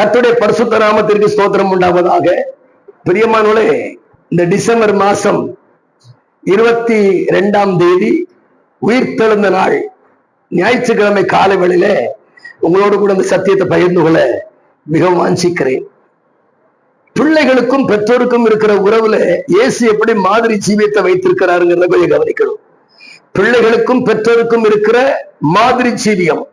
கத்துடைய பரிசுத்த நாமத்திற்கு ஸ்தோத்திரம் உண்டாவதாக. பிரியமானவளே இந்த டிசம்பர் மாசம் இருபத்தி ரெண்டாம் தேதி உயிர்த்தெழுந்த நாள். ஞாயிற்றுக்கிழமை காலை வேளையிலே உங்களோடு கூட இந்த சத்தியத்தை பகிர்ந்து கொள்ள மிகவும் வாஞ்சிக்கிறேன். பிள்ளைகளுக்கும் பெற்றோருக்கும் இருக்கிற உறவுல இயேசு எப்படி மாதிரி ஜீவியத்தை வைத்திருக்கிறாருங்கிறத கொஞ்சம் கவனிக்கணும். பிள்ளைகளுக்கும் பெற்றோருக்கும் இருக்கிற மாதிரி ஜீவியம்.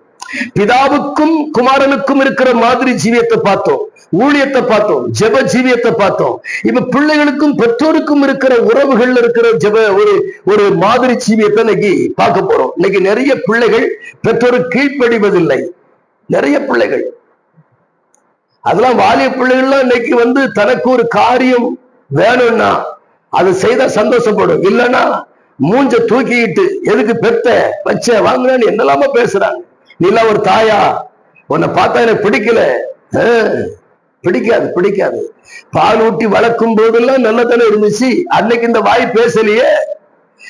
பிதாவுக்கும் குமாரனுக்கும் இருக்கிற மாதிரி ஜீவியத்தை பார்த்தோம். ஊழியத்தை பார்த்தோம். ஜெப ஜீவியத்தை பார்த்தோம். இப்ப பிள்ளைகளுக்கும் பெற்றோருக்கும் இருக்கிற உறவுகள்ல இருக்கிற ஜெப ஒரு ஒரு மாதிரி ஜீவியத்தை இன்னைக்கு பார்க்க போறோம். இன்னைக்கு நிறைய பிள்ளைகள் பெற்றோருக்கு கீழ்ப்படிவதில்லை. நிறைய பிள்ளைகள். அதெல்லாம் வாலிய பிள்ளைகள்லாம் இன்னைக்கு வந்து தனக்கு ஒரு காரியம் வேணும்னா அதை செய்தா சந்தோஷப்படும். இல்லைன்னா மூஞ்ச தூக்கிக்கிட்டு எதுக்கு பெத்த வச்ச வாங்கினான்னு என்னெல்லாம பேசுறாங்க. நீல ஒரு தாயா? உன்னை பார்த்தா எனக்கு பிடிக்கல. பிடிக்காது பிடிக்காது. பால் ஊட்டி வளர்க்கும் போதெல்லாம் நல்லதானே இருந்துச்சு. அன்னைக்கு இந்த வாய் பேசலையே?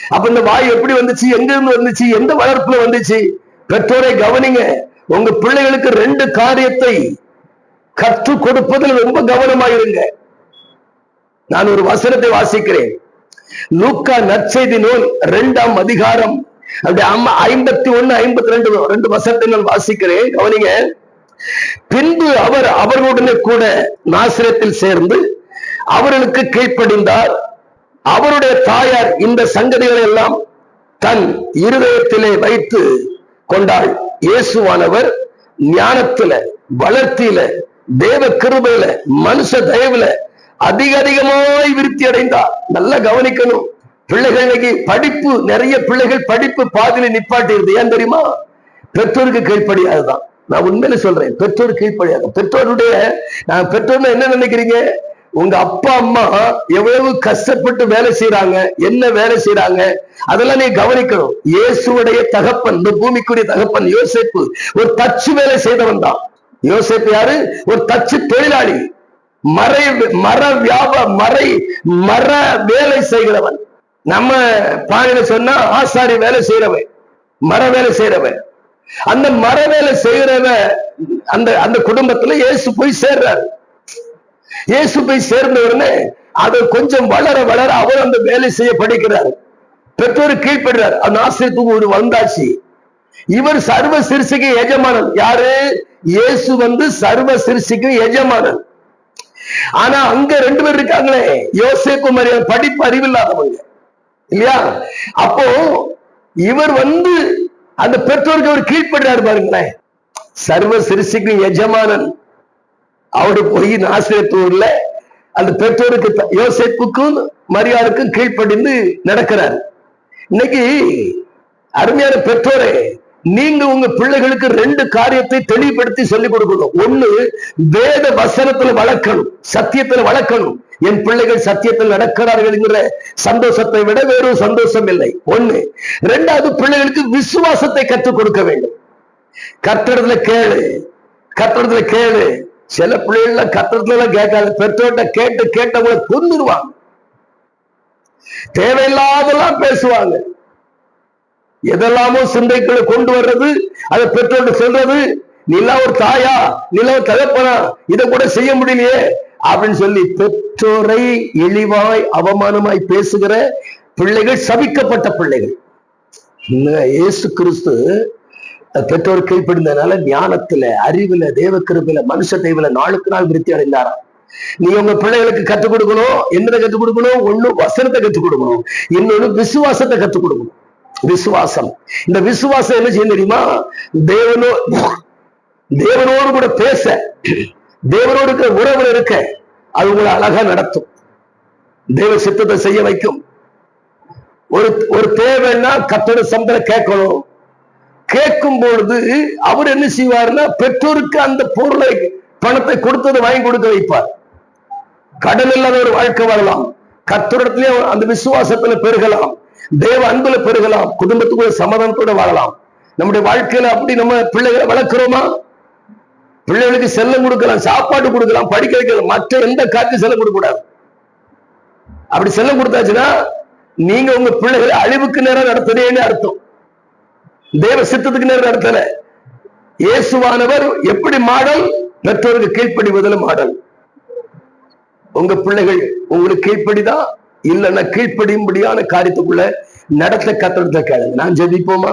அப்ப இந்த வாய் எப்படி வந்துச்சு? எங்க இருந்து வந்துச்சு? எந்த வளர்ப்புல வந்துச்சு? பெற்றோரை கவனிங்க. உங்க பிள்ளைகளுக்கு ரெண்டு காரியத்தை கற்றுக் கொடுப்பதில் ரொம்ப கவனமாயிருங்க. நான் ஒரு வசனத்தை வாசிக்கிறேன். லூக்கா நற்செய்தி நூல் இரண்டாம் அதிகாரம் அப்படி அம்மா ஐம்பத்தி ஒண்ணு ஐம்பத்தி ரெண்டு ரெண்டு வசத்தை நான் வாசிக்கிறேன். கவனிங்க. பின்பு அவர் அவர்களுடனே கூட நாசிரத்தில் சேர்ந்து அவர்களுக்கு கீழ்ப்படிந்தார். அவருடைய தாயார் இந்த சங்கதிகளை எல்லாம் தன் இருதயத்திலே வைத்து கொண்டாள். இயேசுவானவர் ஞானத்துல வளர்த்தியில தேவ கிருபையில மனுஷ தயவுல அதிக அதிகமாய் விருத்தி அடைந்தார். நல்லா கவனிக்கணும். பிள்ளைகள் இன்னைக்கு படிப்பு நிறைய பிள்ளைகள் படிப்பு பாதியில இருந்தது ஏன் தெரியுமா? பெற்றோருக்கு கீழ்ப்படியாதுதான் நான் உண்மையில சொல்றேன் பெற்றோர் கீழ்ப்படியாது பெற்றோருடைய நான் பெற்றோர்ல என்ன நினைக்கிறீங்க? உங்க அப்பா அம்மா எவ்வளவு கஷ்டப்பட்டு வேலை செய்யறாங்க என்ன வேலை செய்யறாங்க அதெல்லாம் நீ கவனிக்கணும். இயேசுடைய தகப்பன் இந்த பூமிக்குரிய தகப்பன் யோசிப்பு ஒரு தச்சு வேலை செய்தவன் தான். யோசிப்பு யாரு? ஒரு தச்சு தொழிலாளி. மறை மர வியாப மறை மர வேலை செய்கிறவன். நம்ம பாணியில சொன்னா ஆசாரி வேலை செய்யறவன் மர வேலை செய்யறவன் அந்த மர வேலை செய்யறவன் அந்த அந்த குடும்பத்துல இயேசு போய் சேர்றாரு. இயேசு போய் சேர்ந்த உடனே அது கொஞ்சம் வளர வளர அவர் அந்த வேலை செய்ய படிக்கிறார். பெற்றோர் கீழ்படுறார். அந்த ஆசிரியத்துக்கு ஒரு வந்தாச்சு. இவர் சர்வ சிறுசிக்கு எஜமானன். யாரு? இயேசு வந்து சர்வ சிறுசிக்கு எஜமானன். ஆனா அங்க ரெண்டு பேர் இருக்காங்களே. யோசே மரியாதை படிப்பு அறிவில்லாதவங்க. இல்லையா? அப்போ இவர் வந்து அந்த பெற்றோருக்கு அவர் கீழ்படுறாரு பாருங்களேன். சர்வ சிறுசிக்கு எஜமானன். அவரு போய் நாசிரியத்தூர்ல அந்த பெற்றோருக்கு த- யோசேப்புக்கும் மரியாதைக்கும் கீழ்ப்படிந்து நடக்கிறார். இன்னைக்கு அருமையான பெற்றோரே நீங்க உங்க பிள்ளைகளுக்கு ரெண்டு காரியத்தை தெளிவுபடுத்தி சொல்லிக் கொடுக்கணும். ஒண்ணு வேத வசனத்துல வளர்க்கணும் சத்தியத்துல வளர்க்கணும். என் பிள்ளைகள் சத்தியத்தில் நடக்கிறார்கள் என்கிற சந்தோஷத்தை விட வேறு சந்தோஷம் இல்லை. ஒண்ணு ரெண்டாவது பிள்ளைகளுக்கு விசுவாசத்தை கற்றுக் கொடுக்க வேண்டும். கத்துறதுல கேளு கத்துறதுல கேளு. சில பிள்ளைகள் கத்துறதுல எல்லாம் கேட்காது. பெற்றோர்கிட்ட கேட்டு கேட்டவங்களை கொண்டுருவாங்க தேவையில்லாதெல்லாம் பேசுவாங்க. எதெல்லாமோ சிந்தைக்குள்ள கொண்டு வர்றது அதை பெற்றோர்கிட்ட சொல்றது நீலா ஒரு தாயா? நீலா ஒரு தகப்பனா? இதை கூட செய்ய முடியலையே. அப்படின்னு சொல்லி பெற்றோரை இழிவாய் அவமானமாய் பேசுகிற பிள்ளைகள் சபிக்கப்பட்ட பிள்ளைகள். இயேசு கிறிஸ்து பெற்றோர் கீழ்ப்படிந்ததுனால ஞானத்துல அறிவுல தேவ கிருபில மனுஷ தெய்வில நாளுக்கு நாள் விருத்தி அடைந்தாராம். நீ உங்க பிள்ளைகளுக்கு கத்துக் கொடுக்கணும் என்னதை கத்துக் கொடுக்கணும்? ஒண்ணு வசனத்தை கத்துக் கொடுக்கணும். இன்னொன்னு விசுவாசத்தை கத்துக் கொடுக்கணும். விசுவாசம். இந்த விசுவாசம் என்ன செய்ய தெரியுமா? தேவனோ தேவனோடு கூட பேச. தேவனோடு இருக்கிற உறவுல இருக்க அது உங்களை அழகா நடத்தும். தேவ சித்தத்தை செய்ய வைக்கும். ஒரு ஒரு தேவைன்னா கத்தோட சம்பளம் கேட்கணும். கேட்கும் பொழுது அவர் என்ன செய்வார்னா பெற்றோருக்கு அந்த பொருளை பணத்தை கொடுத்ததை வாங்கி கொடுக்க வைப்பார். கடன் இல்லாத ஒரு வாழ்க்கை வாழலாம். கத்தோடத்திலே அந்த விசுவாசத்துல பெருகலாம். தேவ அன்புல பெருகலாம். குடும்பத்துக்குள்ள சமாதானத்தோட வாழலாம். நம்முடைய வாழ்க்கையில அப்படி நம்ம பிள்ளைகளை வளர்க்கிறோமா? பிள்ளைகளுக்கு செல்லம் கொடுக்கலாம் சாப்பாடு கொடுக்கலாம் படிக்க வைக்கலாம். மற்ற எந்த காரியத்தையும் செல்லம் கொடுக்க கூடாது. அப்படி செல்லம் கொடுத்தாச்சுன்னா நீங்க உங்க பிள்ளைகளை அழிவுக்கு நேரம் நடத்துறேன்னு அர்த்தம். தேவ சித்தத்துக்கு நேரம் நடத்தல. இயேசுவானவர் எப்படி மாடல்? பெற்றோருக்கு கீழ்ப்படிவதில் மாடல். உங்க பிள்ளைகள் உங்களுக்கு கீழ்ப்படிதான் இல்லைன்னா கீழ்ப்படியும்படியான காரியத்துக்குள்ள நடத்த கத்திரத்தை கேளுங்க. நான் ஜெபிப்போமா?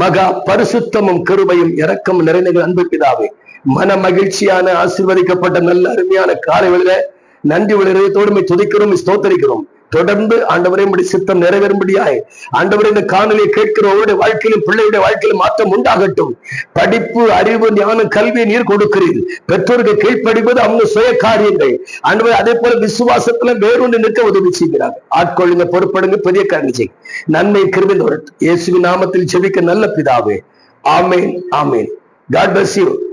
மகா பரிசுத்தமும் கருபையும் இரக்கம் நிறைந்த அன்பு பிதாவே. மன மகிழ்ச்சியான ஆசிர்வதிக்கப்பட்ட நல்ல அருமையான காலை வேளையில நன்றி விளையத்தோடு துதிக்கிறோம் ஸ்தோத்தரிக்கிறோம். தொடர்ந்து ஆண்டவரே முடி சித்தம் நிறைவேறும்படியாய். ஆண்டவரே இந்த காணொலியை கேட்கிற ஒவ்வொருடைய வாழ்க்கையிலும் பிள்ளையுடைய வாழ்க்கையிலும் மாற்றம் உண்டாகட்டும். படிப்பு அறிவு ஞானம் கல்வி நீர் கொடுக்கிறீர். பெற்றோருக்கு கீழ்ப்படிப்பது அவங்க சுய காரியங்கள். ஆண்டவரே அதே போல விசுவாசத்துல வேறொன்று நிற்க உதவி செய்கிறார். ஆட்கொள்ளுங்க பொறுப்படுங்க பெரிய காரணி நன்மை கிருபை வரட்டும் இயேசுவின் நாமத்தில் செவிக்க நல்ல பிதாவே. ஆமேன் ஆமேன். God bless you